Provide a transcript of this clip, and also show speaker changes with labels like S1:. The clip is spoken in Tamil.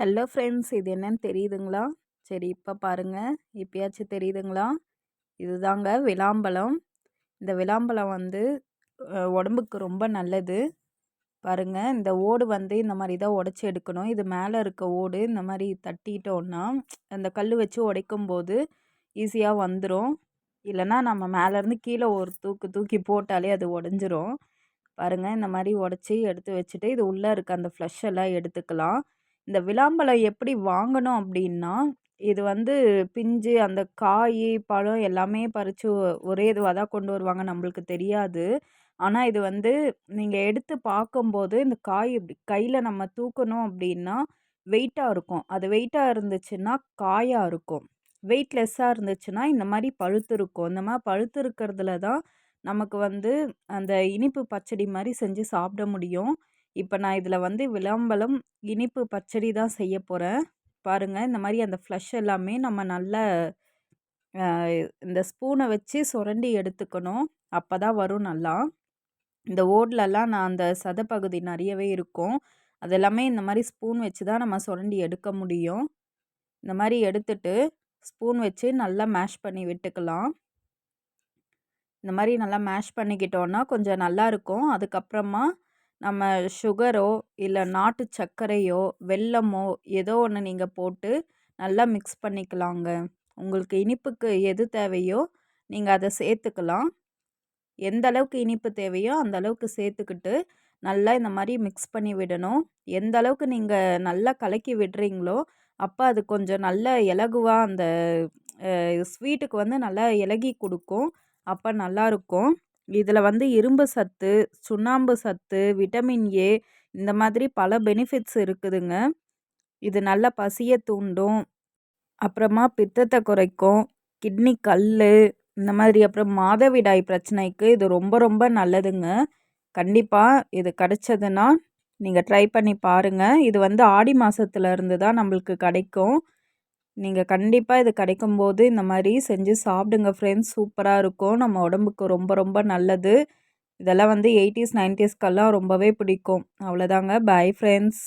S1: ஹலோ ஃப்ரெண்ட்ஸ் இது என்னன்னு தெரியுதுங்களா? சரி இப்போ பாருங்கள் இப்போயாச்சும் தெரியுதுங்களா? இதுதாங்க விளாம்பழம். இந்த விளாம்பழம் வந்து உடம்புக்கு ரொம்ப நல்லது. பாருங்கள் இந்த ஓடு வந்து இந்த மாதிரி தான் உடச்சி எடுக்கணும். இது மேலே இருக்க ஓடு இந்த மாதிரி தட்டிட்டோன்னா அந்த கல் வச்சு உடைக்கும் போது ஈஸியாக வந்துடும் இல்லைன்னா நம்ம மேலேருந்து கீழே ஒரு தூக்கு தூக்கி போட்டாலே அது உடஞ்சிரும். பாருங்கள் இந்த மாதிரி உடச்சி எடுத்து வச்சுட்டு இது உள்ளே இருக்க அந்த ஃப்ளஷ் எல்லாம் எடுத்துக்கலாம். இந்த விளாம்பழம் எப்படி வாங்கணும் அப்படின்னா இது வந்து பிஞ்சு அந்த காய் பழம் எல்லாமே பறித்து ஒரே இதுவாக தான் கொண்டு வருவாங்க நம்மளுக்கு தெரியாது. ஆனால் இது வந்து நீங்கள் எடுத்து பார்க்கும்போது இந்த காய் இப்படி கையில் நம்ம தூக்கணும் அப்படின்னா வெயிட்டாக இருக்கும். அது வெயிட்டாக இருந்துச்சுன்னா காயாக இருக்கும். வெயிட்லெஸ்ஸாக இருந்துச்சுன்னா இந்த மாதிரி பழுத்து இருக்கும். இந்த மாதிரி பழுத்து இருக்கிறதுல தான் நமக்கு வந்து அந்த இனிப்பு பச்சடி மாதிரி செஞ்சு சாப்பிட முடியும். இப்போ நான் இதில் வந்து விளம்பலம் இனிப்பு பச்சடி தான் செய்ய போகிறேன் பாருங்கள் இந்த மாதிரி அந்த ஃப்ளஷ் எல்லாமே நம்ம நல்ல இந்த ஸ்பூனை வச்சு சுரண்டி எடுத்துக்கணும். அப்போ தான் வரும் நல்லா. இந்த ஓட்லலாம் நான் அந்த சதப்பகுதி நிறையவே இருக்கும். அதெல்லாமே இந்த மாதிரி ஸ்பூன் வச்சு தான் நம்ம சுரண்டி எடுக்க முடியும். இந்த மாதிரி எடுத்துட்டு ஸ்பூன் வச்சு நல்லா மேஷ் பண்ணி விட்டுக்கலாம். இந்த மாதிரி நல்லா மேஷ் பண்ணிக்கிட்டோன்னா கொஞ்சம் நல்லாயிருக்கும் அதுக்கப்புறமா நம்ம சுகரோ இல்லை நாட்டு சர்க்கரையோ வெல்லமோ ஏதோ ஒன்று நீங்கள் போட்டு நல்லா மிக்ஸ் பண்ணிக்கலாங்க. உங்களுக்கு இனிப்புக்கு எது தேவையோ நீங்கள் அதை சேர்த்துக்கலாம். எந்த அளவுக்கு இனிப்பு தேவையோ அந்த அளவுக்கு சேர்த்துக்கிட்டு நல்லா இந்த மாதிரி மிக்ஸ் பண்ணி விடணும். எந்த அளவுக்கு நீங்கள் நல்லா கலக்கி விடுறீங்களோ அப்போ அது கொஞ்சம் நல்ல இலகுவாக அந்த ஸ்வீட்டுக்கு வந்து நல்லா இலகி கொடுக்கும். அப்போ நல்லாயிருக்கும் இதில் வந்து இரும்பு சத்து சுண்ணாம்பு சத்து விட்டமின் ஏ இந்த மாதிரி பல பெனிஃபிட்ஸ் இருக்குதுங்க. இது நல்ல பசியை தூண்டும். அப்புறமா பித்தத்தை குறைக்கும். கிட்னி கல் இந்த மாதிரி அப்புறம் மாதவிடாய் பிரச்சனைக்கு இது ரொம்ப ரொம்ப நல்லதுங்க. கண்டிப்பாக இது கிடச்சதுன்னா நீங்கள் ட்ரை பண்ணி பாருங்கள் இது வந்து ஆடி மாதத்துலேருந்து தான் நம்மளுக்கு கிடைக்கும். நீங்கள் கண்டிப்பாக இது கிடைக்கும் போது இந்த மாதிரி செஞ்சு சாப்பிடுங்க ஃப்ரெண்ட்ஸ் சூப்பராக இருக்கும். நம்ம உடம்புக்கு ரொம்ப ரொம்ப நல்லது. இதெல்லாம் வந்து எயிட்டிஸ் நைன்டிஸ்க்கெல்லாம் ரொம்பவே பிடிக்கும். அவ்வளோதாங்க பாய் ஃப்ரெண்ட்ஸ்